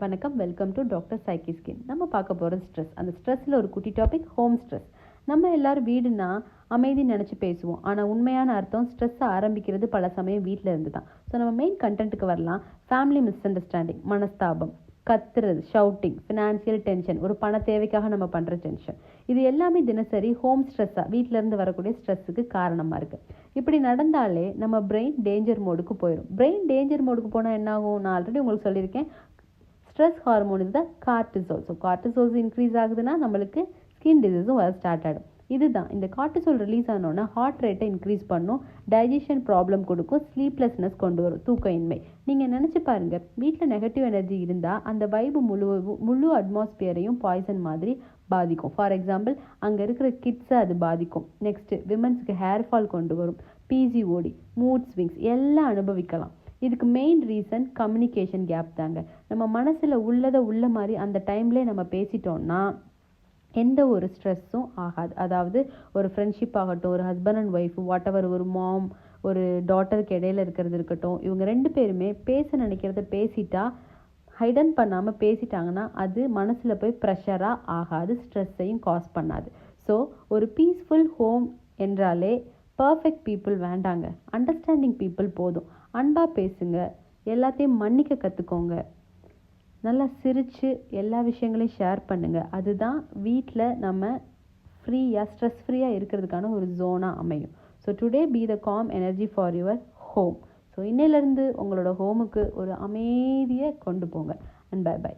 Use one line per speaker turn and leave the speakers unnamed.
வணக்கம். Welcome to doctor சைக்கி skin நம்ம பார்க்க போகிறது ஸ்ட்ரெஸ் அந்த ஸ்ட்ரெஸ்ஸில் ஒரு குட்டி டாபிக் ஹோம் ஸ்ட்ரெஸ் நம்ம எல்லாரும் வீடுனா அமைதி நினச்சி பேசுவோம். ஆனால் உண்மையான அர்த்தம் ஸ்ட்ரெஸ்ஸை ஆரம்பிக்கிறது பல சமயம் வீட்டில் இருந்து தான் ஸோ நம்ம மெயின் கண்டென்ட்டுக்கு வரலாம். ஃபேமிலி மிஸ் அண்டர்ஸ்டாண்டிங் மனஸ்தாபம் கத்துறது ஷவுட்டிங் ஃபினான்சியல் டென்ஷன் ஒரு பண தேவைக்காக நம்ம பண்ணுற டென்ஷன் இது எல்லாமே தினசரி ஹோம் ஸ்ட்ரெஸ்ஸாக வீட்டிலேருந்து வரக்கூடிய ஸ்ட்ரெஸ்ஸுக்கு காரணமாக இருக்குது இப்படி நடந்தாலே நம்ம பிரெயின் டேஞ்சர் மோடுக்கு போயிடும் பிரெயின் டேஞ்சர் மோடுக்கு போனால் என்ன ஆகும்? நான் ஆல்ரெடி உங்களுக்கு சொல்லியிருக்கேன். Stress hormone is the cortisol so cortisols increase ஆகுதுன்னா நம்மளுக்கு ஸ்கின் டிசீஸும் வர ஸ்டார்ட் ஆகிடும் இதுதான். இந்த கார்டிசோல் ரிலீஸ் ஆனோன்னா ஹார்ட் ரேட்டை இன்க்ரீஸ் பண்ணும். டைஜஷன் ப்ராப்ளம் கொடுக்கும். ஸ்லீப்லெஸ்னஸ் கொண்டு வரும். தூக்கயின்மை நீங்கள் நினச்சி பாருங்கள் வீட்டில் நெகட்டிவ் எனர்ஜி இருந்தால் அந்த வைபு முழு முழு அட்மாஸ்பியரையும் பாய்சன் மாதிரி பாதிக்கும். ஃபார் எக்ஸாம்பிள் அங்கே இருக்கிற கிட்ஸை அது பாதிக்கும். நெக்ஸ்ட்டு விமன்ஸ்க்கு ஹேர் ஃபால் கொண்டு வரும். பிஜிஓடி மூட் ஸ்விங்ஸ் எல்லாம் அனுபவிக்கலாம். இதுக்கு மெயின் ரீசன் கம்யூனிகேஷன் கேப் தாங்க. நம்ம மனசில் உள்ளதை உள்ள மாதிரி அந்த டைம்லேயே நம்ம பேசிட்டோம்னா எந்த ஒரு ஸ்ட்ரெஸ்ஸும் ஆகாது. அதாவது ஒரு ஃப்ரெண்ட்ஷிப் ஆகட்டும் ஒரு husband and wife whatever ஒரு மாம் ஒரு டாட்டருக்கு இடையில இருக்கிறது இருக்கட்டும் இவங்க ரெண்டு பேருமே பேச நினைக்கிறத பேசிட்டா ஹைடன் பண்ணாமல் பேசிட்டாங்கன்னா அது மனசில் போய் ப்ரெஷராக ஆகாது ஸ்ட்ரெஸ்ஸையும் காஸ் பண்ணாது. ஸோ ஒரு பீஸ்ஃபுல் ஹோம் என்றாலே பர்ஃபெக்ட் பீப்புள் வேண்டாங்க. அண்டர்ஸ்டாண்டிங் பீப்புள் போதும். அன்பாக பேசுங்க. எல்லாத்தையும் மன்னிக்க கற்றுக்கோங்க நல்லா சிரித்து எல்லா விஷயங்களையும் ஷேர் பண்ணுங்கள் அதுதான் வீட்டில் நம்ம ஃப்ரீயாக ஸ்ட்ரெஸ் ஃப்ரீயாக இருக்கிறதுக்கான ஒரு ஜோனாக அமையும். So today be the calm energy for your home so இன்னையிலேருந்து உங்களோட ஹோமுக்கு ஒரு அமைதியை கொண்டு போங்க. And by by